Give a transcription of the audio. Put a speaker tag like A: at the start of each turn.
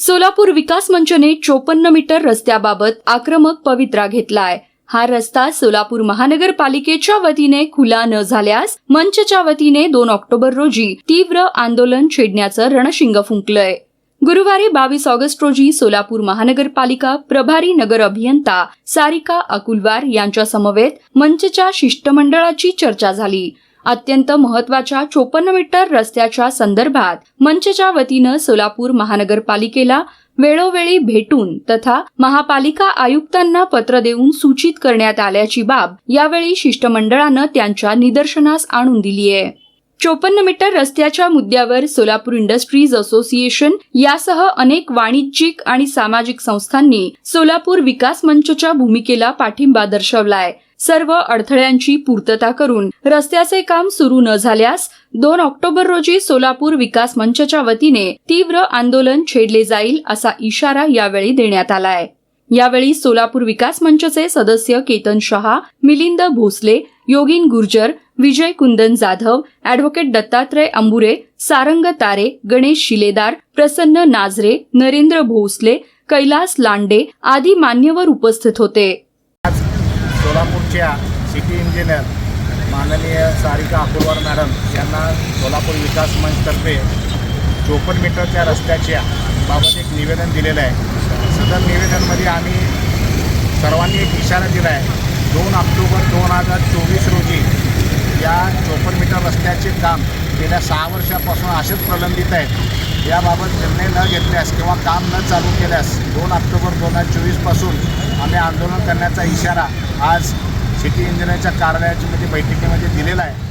A: सोलापूर विकास मंचने चोपन्न मीटर रस्त्याबाबत आक्रमक पवित्रा घेतलाय. हा रस्ता सोलापूर महानगरपालिकेच्या वतीने खुला न झाल्यास मंचच्या वतीने दोन ऑक्टोबर रोजी तीव्र आंदोलन छेडण्याचं रणशिंग फुंकलंय. गुरुवारी बावीस ऑगस्ट रोजी सोलापूर महानगरपालिका प्रभारी नगर अभियंता सारिका अकुलवार यांच्या समवेत मंचच्या शिष्टमंडळाची चर्चा झाली. अत्यंत महत्त्वाच्या चोपन्न मीटर रस्त्याच्या संदर्भात मंचच्या वतीनं सोलापूर महानगरपालिकेला वेळोवेळी भेटून तथा महापालिका आयुक्तांना पत्र देऊन सूचित करण्यात आल्याची बाब यावेळी शिष्टमंडळानं त्यांच्या निदर्शनास आणून दिली आहे. चोपन्न मीटर रस्त्याच्या मुद्द्यावर सोलापूर इंडस्ट्रीज असोसिएशन यासह अनेक वाणिज्यिक आणि सामाजिक संस्थांनी सोलापूर विकास मंचच्या भूमिकेला पाठिंबा दर्शवलाय. सर्व अडथळ्यांची पूर्तता करून रस्त्याचे काम सुरू न झाल्यास दोन ऑक्टोबर रोजी सोलापूर विकास मंचच्या वतीने तीव्र आंदोलन छेडले जाईल असा इशारा यावेळी देण्यात आलाय. यावेळी सोलापूर विकास मंचचे सदस्य केतन शहा मिलिंद भोसले योगिन गुर्जर विजय कुंदन जाधव ॲडव्होकेट दत्तात्रय अंबुरे सारंग तारे गणेश शिलेदार प्रसन्न नाझरे नरेंद्र भोसले कैलास लांडे आदी मान्यवर उपस्थित होते.
B: सोलापूरच्या सिटी इंजिनियर माननीय सारिका अकुलवार मॅडम यांना सोलापूर विकास मंचतर्फे चोपन्न मीटरच्या रस्त्याच्या बाबत एक निवेदन दिलेलं आहे. सदर निवेदनमध्ये आम्ही सर्वांनी एक इशारा दिला आहे. दोन ऑक्टोबर दोन हजार चोवीस रोजी या चोपन्न मीटर रस्त्याचे काम गेल्या सहा वर्षापासून असेच प्रलंबित आहेत याबाबत निर्णय न घेतल्यास किंवा काम न चालू केल्यास दोन ऑक्टोबर दोन हजार चोवीसपासून आम्ही आंदोलन करण्याचा इशारा आज सिटी इंजिनियरच्या कार्यालयाच्या मध्ये बैठकीमध्ये दिलेला आहे.